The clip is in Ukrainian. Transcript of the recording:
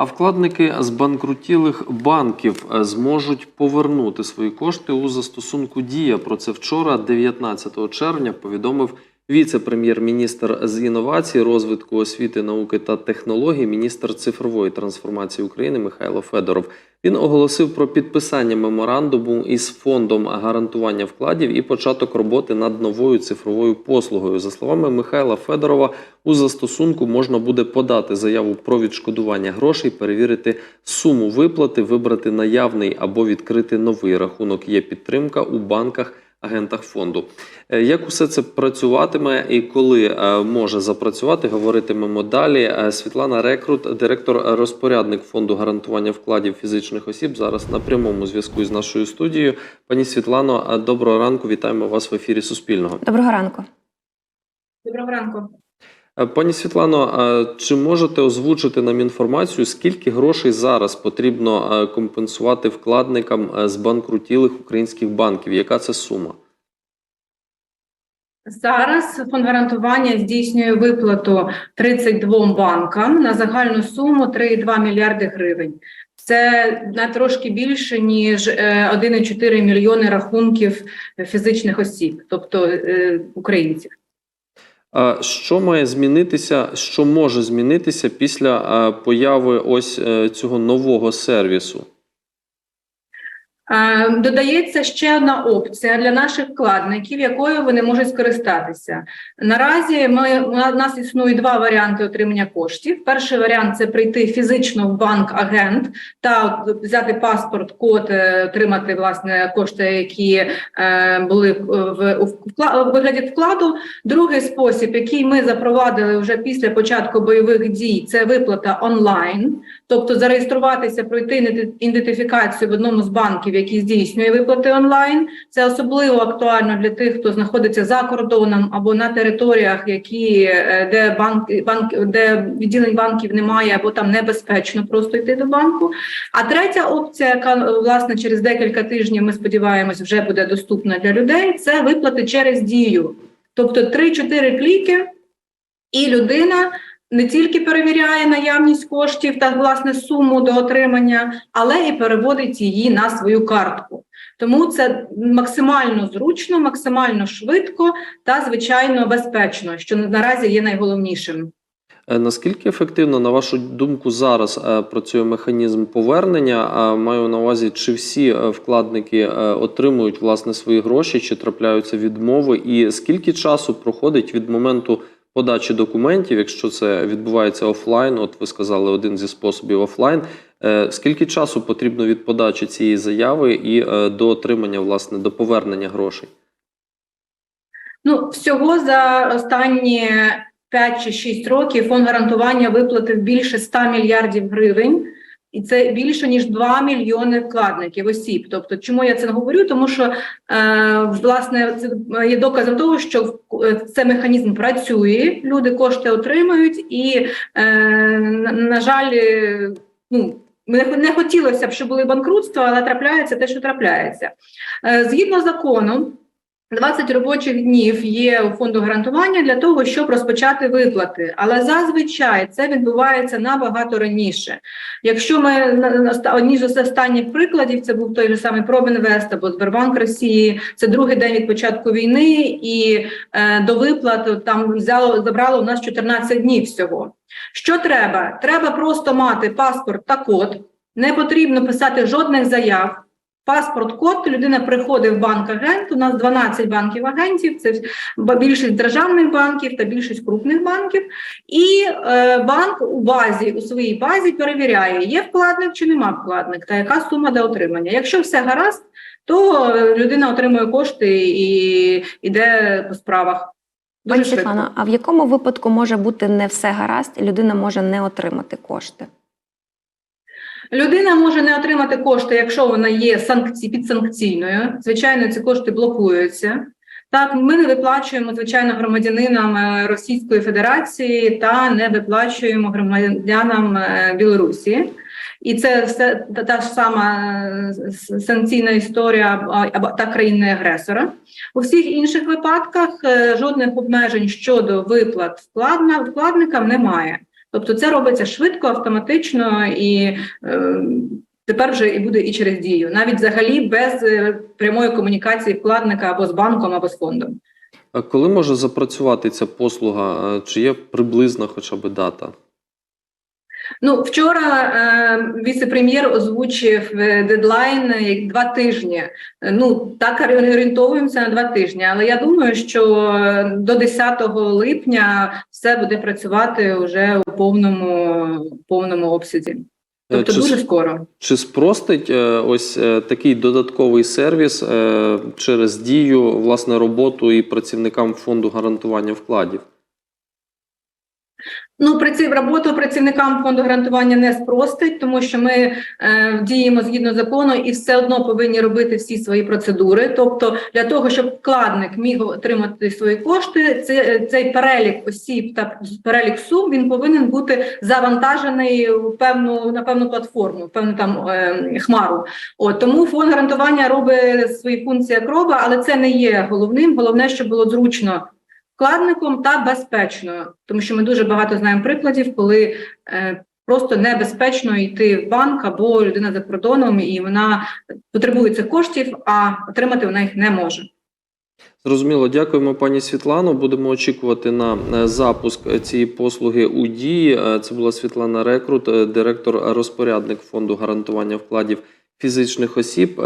А вкладники з банкрутілих банків е, зможуть повернути свої кошти у застосунку Дія. Про це вчора, 19 червня, повідомив віце-прем'єр-міністр з інновацій, розвитку освіти, науки та технологій, міністр цифрової трансформації України Михайло Федоров. Він оголосив про підписання меморандуму із фондом гарантування вкладів і початок роботи над новою цифровою послугою. За словами Михайла Федорова, у застосунку можна буде подати заяву про відшкодування грошей, перевірити суму виплати, вибрати наявний або відкрити новий рахунок. Є підтримка у банках. Агентах фонду. Е, Як усе це працюватиме і коли е, може запрацювати, говоритимемо далі. Е, Світлана Рекрут, директор розпорядник фонду гарантування вкладів фізичних осіб, зараз на прямому зв'язку з нашою студією. Пані Світлано, доброго ранку. Вітаємо вас в ефірі Суспільного. Доброго ранку. Доброго ранку. Е, Пані Світлано, чи можете озвучити нам інформацію, скільки грошей зараз потрібно е, компенсувати вкладникам е, з банкрутілих українських банків? Яка це сума? Зараз фонд гарантування здійснює виплату 32 банкам на загальну суму 3,2 мільярди гривень. Це на трошки більше ніж е, 1,4 мільйони рахунків фізичних осіб, тобто українців. Що має змінитися, що може змінитися після появи ось е, цього нового сервісу? Додається ще одна опція для наших вкладників, якою вони можуть скористатися. Наразі ми, у нас існує два варіанти отримання коштів. Перший варіант це прийти фізично в банк-агент та взяти паспорт, код, е, отримати власне кошти, які е, були в, вигляді вкладу. Другий спосіб, який ми запровадили вже після початку бойових дій, це виплата онлайн. Тобто зареєструватися, пройти іденти- ідентифікацію в одному з банків, який здійснює виплати онлайн. Це особливо актуально для тих, хто знаходиться за кордоном або на територіях, які е, де банк, банк де відділень банків немає, або там небезпечно просто йти до банку. А третя опція, яка е, власне через декілька тижнів ми сподіваємось, вже буде доступна для людей. Це виплати через дію, тобто 3-4 кліки, і людина не тільки перевіряє наявність коштів та власне суму до отримання, але і переводить її на свою картку. Тому це максимально зручно, максимально швидко та звичайно безпечно, що наразі є найголовнішим. Е, Наскільки ефективно, на вашу думку, зараз е, працює механізм повернення? А Маю на увазі, чи всі е, вкладники е, отримують власне свої гроші, чи трапляються відмови, і скільки часу проходить від моменту подачі документів, якщо це відбувається офлайн? От ви сказали один зі способів офлайн. Е, Скільки часу потрібно від подачі цієї заяви і е, до отримання, власне, до повернення грошей? Ну, всього за останні 5 чи 6 років фонд гарантування виплатив більше 100 мільярдів гривень. І це більше ніж 2 мільйони вкладників осіб. Тобто, чому я це говорю? Тому що е, власне це є доказом того, що е, цей механізм працює, люди кошти отримують, і е, на, на жаль, е, ну не, хотілося б, щоб були банкрутства, але трапляється те, що трапляється. Е, згідно закону. 20 робочих днів є у фонду гарантування для того, щоб розпочати виплати, але зазвичай це відбувається набагато раніше. Якщо ми одні з останніх прикладів, це був той же самий Промінвест або Сбербанк Росії, це другий день від початку війни, і е, до виплат там взяло забрало у нас 14 днів всього. Що треба? Треба просто мати паспорт та код, не потрібно писати жодних заяв. Паспорт, код, людина приходить в банк-агент. У нас 12 банків-агентів, це більшість державних банків та більшість крупних банків. І е, банк у базі, у своїй базі перевіряє, є вкладник чи нема вкладник, та яка сума до отримання. Якщо все гаразд, то е, людина отримує кошти і йде по справах. Пані швидко. А в якому випадку може бути не все гаразд, і людина може не отримати кошти? Людина може не отримати кошти, якщо вона є санкці... підсанкційною. Звичайно, ці кошти блокуються. Так, ми не виплачуємо звичайно громадянинам е, Російської Федерації та не виплачуємо громадянам е, Білорусі. І це все та, ж сама е, санкційна історія або та країни агресора. У всіх інших випадках жодних обмежень щодо виплат вкладникам немає. Тобто це робиться швидко, автоматично і е, тепер вже і буде і через дію, навіть взагалі без е, прямої комунікації вкладника або з банком, або з фондом. А коли може запрацювати ця послуга? Е, Чи є приблизна хоча б дата? Ну, вчора е, віце-прем'єр озвучив е, дедлайн е, як два тижні. Е, Ну, так орієнтовуємося на два тижні. Але я думаю, що до 10 липня все буде працювати вже у повному, повному обсязі. Тобто Чи, дуже скоро. чи спростить е, ось е, такий додатковий сервіс е, через дію власне роботу і працівникам фонду гарантування вкладів? Ну, праці... роботу працівникам фонду гарантування не спростить, тому що ми е, діємо згідно закону і все одно повинні робити всі свої процедури. Тобто, для того, щоб вкладник міг отримати свої кошти, це, цей перелік осіб та перелік сум він повинен бути завантажений в певну на певну платформу, в певну там е, хмару. От тому фонд гарантування робить свої функції як робить, але це не є головним. Головне, щоб було зручно вкладником та безпечно, тому що ми дуже багато знаємо прикладів, коли е, просто небезпечно йти в банк або людина за кордоном, і вона потребує цих коштів, а отримати вона їх не може. Зрозуміло, дякуємо, пані Світлано. Будемо очікувати на е, запуск е, цієї послуги у дії. Е, Це була Світлана Рекрут, е, директор-розпорядник фонду гарантування вкладів фізичних осіб.